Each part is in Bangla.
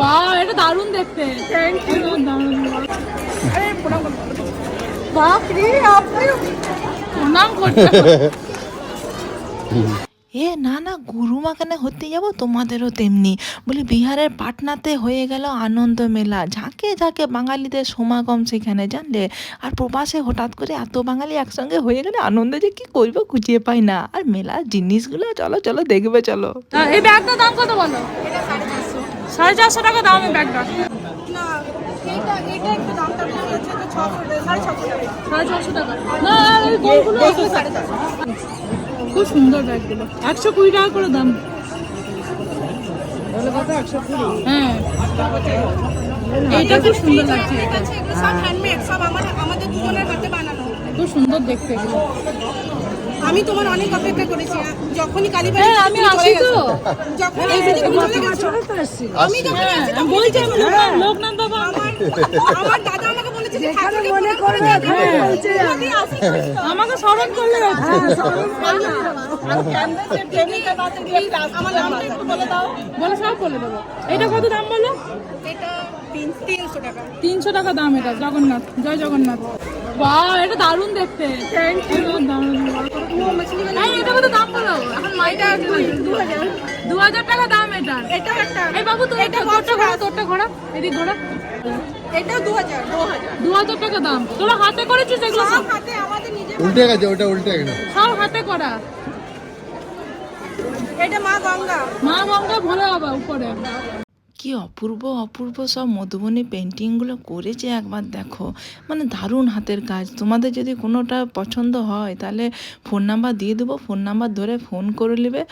বাহ এটা দারুণ দেখতে। থ্যাংক ইউ দারুণ আরে প্রণাম বাপ রে আপনি প্রণাম করতে এ না না গুরুমা কেন হতে যাব? তোমাদেরও তেমনি। বলি বিহারের পাটনাতে হয়ে গেল আনন্দ মেলা। ঝাঁকে ঝাঁকে বাঙালিদের সমাগম সেখানে জানলে? আর প্রবাসে হঠাৎ করে এত বাঙালি একসঙ্গে হয়ে গেলে আনন্দে যে কি করব খুঁজিয়ে পাই না। আর মেলার জিনিসগুলো চলো চলো দেখবে চলো। এই ব্যাগটার দাম কত বলো? সাড়ে চারশো টাকা দাম এই ব্যাগটা। খুব সুন্দর ব্যাগগুলো। একশো কুড়ি টাকা করে দাম। হ্যাঁ। এইটা খুব সুন্দর লাগছে। এটা। সব সব আমার আমাদের দুজনের বানানো। খুব সুন্দর দেখতে এগুলো। আমি তোমার অনেক অপেক্ষা করেছি যখনই কালীবাড়ি হ্যাঁ আমি আসি তো। যখন এসেছি তুমি চলে গেছো আমি যখন হ্যাঁ আমি বলছি আমি লোকনাথ- বাবা। আমার আমার দাদা আমাকে বলেছে যে ঠাকুরকে মনে করে আমাকে স্মরণ করলে হচ্ছে। আমার নামটা একটু বলে দাও। বলে সব বলে দেবো। এটা কত দাম বলো? এটা তিনশো টাকা। তিনশো টাকা দাম এটা জগন্নাথ জয় জগন্নাথ। বাহ এটা দারুণ দেখতে। থ্যাংক ইউ দারুণ এটা কত দাম বলো এখন মাইটা দু হাজার। দু হাজার টাকা দাম এটা। এটাও একটা। এই বাবু তো এটা তোরটা ঘোরা তোরটা ঘোরা। এদিক ঘোরা। এটাও দু হাজার দু হাজার। টাকা দাম। তোরা হাতে করেছিস এগুলো সব সব? হাতে আমাদের নিজের উল্টে গেছে ওটা উল্টে গেছে। সব হাতে করা। এটা মা গঙ্গা। মা গঙ্গা ভোলে বাবা উপরে। কি অপূর্ব অপূর্ব সব মধুবনী পেন্টিংগুলো করেছে একবার দেখো। মানে দারুণ হাতের কাজ। তোমাদের যদি কোনোটা পছন্দ হয় তাহলে ফোন নাম্বার দিয়ে দেবো। ফোন নাম্বার ধরে ফোন করে নেবে।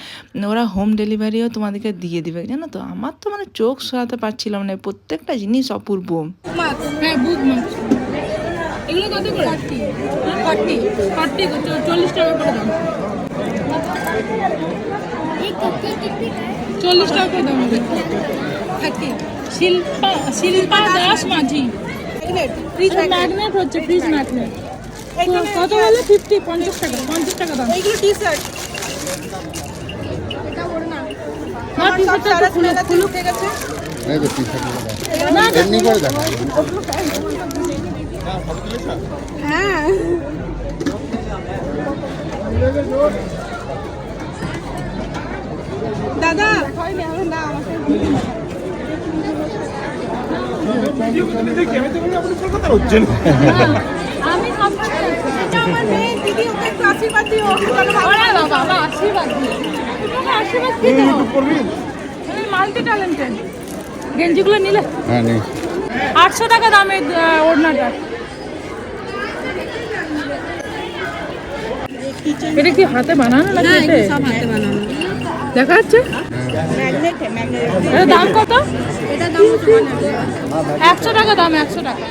ওরা হোম ডেলিভারিও তোমাদেরকে দিয়ে দিবে জানো তো? আমার তো মানে চোখ সরাতে পারছিলাম না। প্রত্যেকটা জিনিস অপূর্ব। হ্যাঁ এগুলো কত করে? ফর্টি। ফর্টি। চল্লিশ টাকা করে দাম। চল্লিশ টাকা দাম থার্টি শিল্পা শিল্পা দাস মাঝি। ম্যাগনেট হচ্ছে ফ্রিজ ম্যাগনেট কত বলে ফিফটি পঞ্চাশ টাকা পঞ্চাশ টাকা দাম। এইগুলো টি শার্ট না টি শার্টটা একটু খুলে খুলুক ঠিক আছে এই তো টি শার্ট না এমনি করে দেখো হ্যাঁ দাদা। আমি আমার মেয়ে দিদি ওকে একটু আশীর্বাদ দিও। চলো ভালো ওরে বাবা বাবা আশীর্বাদ দিয়ে আশীর্বাদ দিতে মাল্টি ট্যালেন্টেড গেঞ্জিগুলো নিলে? হ্যাঁ আটশো টাকা দামের ওড়নাটা। এটা কি হাতে বানানো সব হাতে বানানো। দেখা যাচ্ছে? দাম কত? একশো টাকা দাম একশো টাকা।